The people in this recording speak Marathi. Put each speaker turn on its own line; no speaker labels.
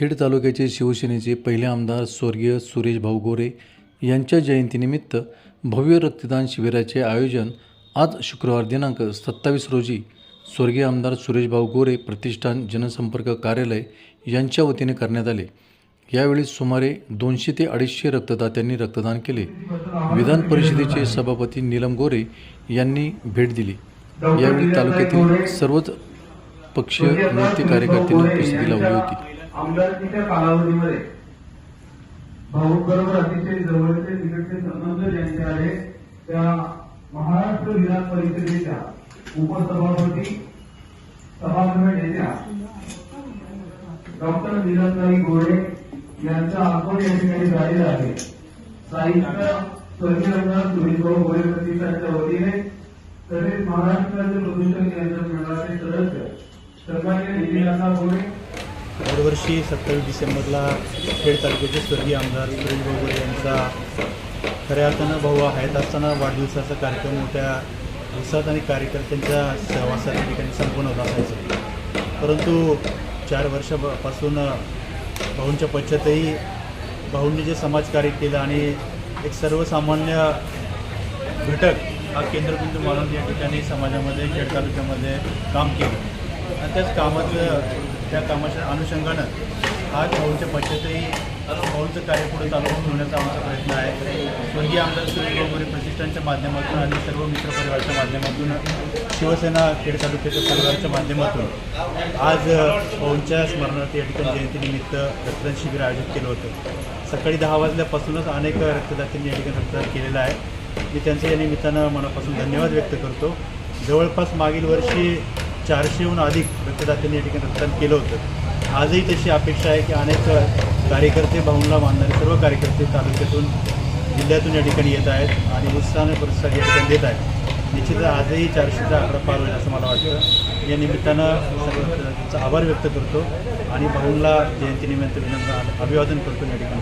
खेड तालुक्याचे शिवसेनेचे पहिले आमदार स्वर्गीय सुरेश भाऊ गोरे यांच्या जयंतीनिमित्त भव्य रक्तदान शिबिराचे आयोजन आज शुक्रवार दिनांक सत्तावीस रोजी स्वर्गीय आमदार सुरेश भाऊ गोरे प्रतिष्ठान जनसंपर्क कार्यालय यांच्या वतीने करण्यात आले. यावेळी सुमारे दोनशे ते अडीचशे रक्तदात्यांनी रक्तदान केले. विधान परिषदेचे सभापती नीलम गोरे यांनी भेट दिली. यावेळी तालुक्यातील सर्वच पक्षीय नेते कार्यकर्त्यांनी उपस्थिती लावली होती.
आमदारकीच्या कालावधीमध्ये. भाऊ बरोबर अतिशय जवळचे तिकडचे संबंध ज्यांचे आहे त्या महाराष्ट्र विधान परिषदेच्या उपसभापती सभागृह नेत्या डॉक्टर नीलमताई गोरे यांचा आपण या ठिकाणी झालेला आहे. साहित्य स्वर्गीय आमदार गोरे प्रतिष्ठानच्या वतीने तसेच महाराष्ट्र राज्य प्रदूषण नियंत्रण मंडळाचे सदस्य सन्मान्य नितीनाथा गोरे
दरवर्षी सत्तावीस डिसेंबरला खेड तालुक्याचे स्वर्गीय आमदार सुरेश गोगोळे यांचा खऱ्या अर्थानं भाऊ हयात असताना वाढदिवसाचा कार्यक्रम मोठ्या उत्साहात आणि कार्यकर्त्यांच्या सहवासात ठिकाणी संपन्न होत असायचं. परंतु चार वर्षापासून भाऊंच्या पश्चातही भाऊंनी जे समाजकार्य केलं आणि एक सर्वसामान्य घटक हा केंद्रबिंदू मानून या ठिकाणी समाजामध्ये खेड तालुक्यामध्ये काम केलं. आणि त्याच कामाचं त्या कामाच्या अनुषंगानं आज भाऊंच्या पश्चातही भाऊचं कार्य पुढे चालू होण्याचा आमचा प्रयत्न आहे. स्वर्गीय आमदार सुरेश गोगोरे प्रतिष्ठानच्या माध्यमातून आणि सर्व मित्रपरिवारच्या माध्यमातून शिवसेना खेड तालुक्याच्या परिवाराच्या माध्यमातून आज भाऊंच्या स्मरणार्थ या ठिकाणी जयंतीनिमित्त रक्तदान शिबिर आयोजित केलं होतं. सकाळी दहा वाजल्यापासूनच अनेक रक्तदात्यांनी या ठिकाणी रक्तदान केलेलं आहे. मी त्यांचं या निमित्तानं मनापासून धन्यवाद व्यक्त करतो. जवळपास मागील वर्षी चारशेहून अधिक रक्तदात्यांनी या ठिकाणी रक्तदान केलं होतं. आजही तशी अपेक्षा आहे की अनेक कार्यकर्ते भाऊंना मानणारे सर्व कार्यकर्ते तालुक्यातून जिल्ह्यातून या ठिकाणी येत आहेत आणि उत्साहाने प्रतिसाद या ठिकाणी देत आहेत. निश्चितच आजही चारशेचा आकडा पार होईल असं मला वाटतं. या निमित्तानं त्याचा त्यांचा आभार व्यक्त करतो आणि भाऊंना जयंतीनिमित्त विनंती अभिवादन करतो या ठिकाणी.